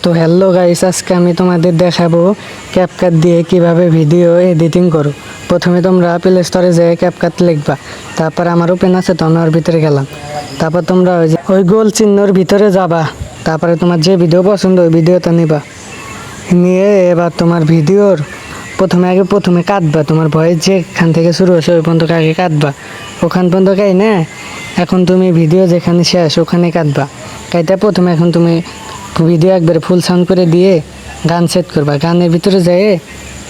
তো hello guys আজকে আমি তোমাদের দেখাবো ক্যাপকাট দিয়ে কীভাবে ভিডিও এডিটিং করো। প্রথমে তোমরা প্লে স্টোরে যেয়ে ক্যাপকাট লিখবা, তারপর আমার ওপেন আছে, তো আমি ওর ভিতরে গেলাম। তারপর তোমরা ওই ওই গোল চিহ্নর ভিতরে যাবা, তারপরে তোমার যে ভিডিও পছন্দ, ওই ভিডিওটা নিবা। নিয়ে এবার তোমার ভিডিওর প্রথমে আগে প্রথমে কাটবা, তোমার ভয়েস যেখান থেকে শুরু হয়েছে, ওই পর্যন্ত আগে কাটবা। ওখান পর্যন্ত কাই না এখন তুমি ভিডিও যেখানে শেষ, ওখানে কাটবা। কাইটা প্রথমে এখন তুমি ভিডিও একবারে ফুল সাউন্ড করে দিয়ে গান সেট করবা। গানের ভিতরে যেয়ে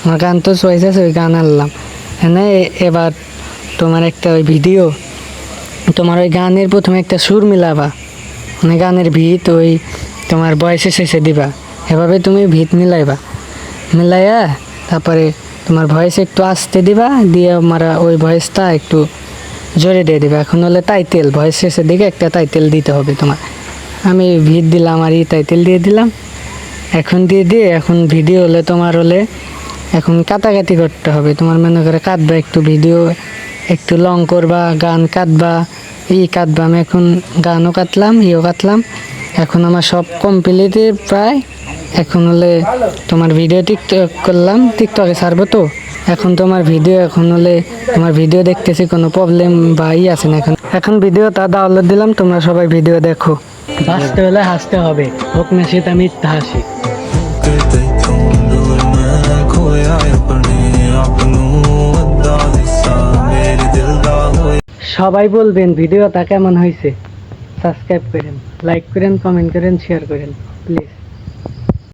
আমার গান তো চয়েস আছে, ওই গান আনলাম। হ্যাঁ এবার তোমার একটা ওই ভিডিও তোমার ওই গানের প্রথমে একটা সুর মিলাবা। মানে গানের ভিত ওই তোমার বয়সে শেষে দিবা। এভাবে তুমি ভিত মিলাইবা। মিলাইয়া তারপরে তোমার ভয়েস একটু আসতে দিবা, দিয়ে আমার ওই ভয়েসটা একটু জোরে দিয়ে দিবা। এখন হলে টাইটেল ভয়েস শেষের দিকে একটা টাইটেল দিতে হবে তোমার। আমি ভিত দিলাম আর এই টাইটেল দিয়ে দিলাম। এখন দিয়ে দিয়ে, এখন ভিডিও হলে তোমার হলে এখন কাটাকাটি করতে হবে। তোমার মনে করে কাটবা একটু ভিডিও একটু লং করবা, গান কাটবা ই কাটবা। আমি এখন গানও কাটলাম, ইও কাটলাম। এখন আমার সব কমপ্লিটে প্রায়। এখন হলে তোমার ভিডিও টিকটক করলাম। টিকটকে ছাড়বো তো? এখন তোমার ভিডিও এখন হলে তোমার ভিডিও দেখতেছি, কোনো প্রবলেম বা ই আছে না এখন। এখন ভিডিওটা ডাউনলোড দিলাম, তোমরা সবাই ভিডিও দেখো। বাঁচতে হলে হাসতে হবে। হোক না সে তা মিথ্যা হাসি। সবাই বলবেন, ভিডিওটা কেমন হয়েছে? সাবস্ক্রাইব করেন লাইক করেন কমেন্ট করেন শেয়ার করেন প্লিজ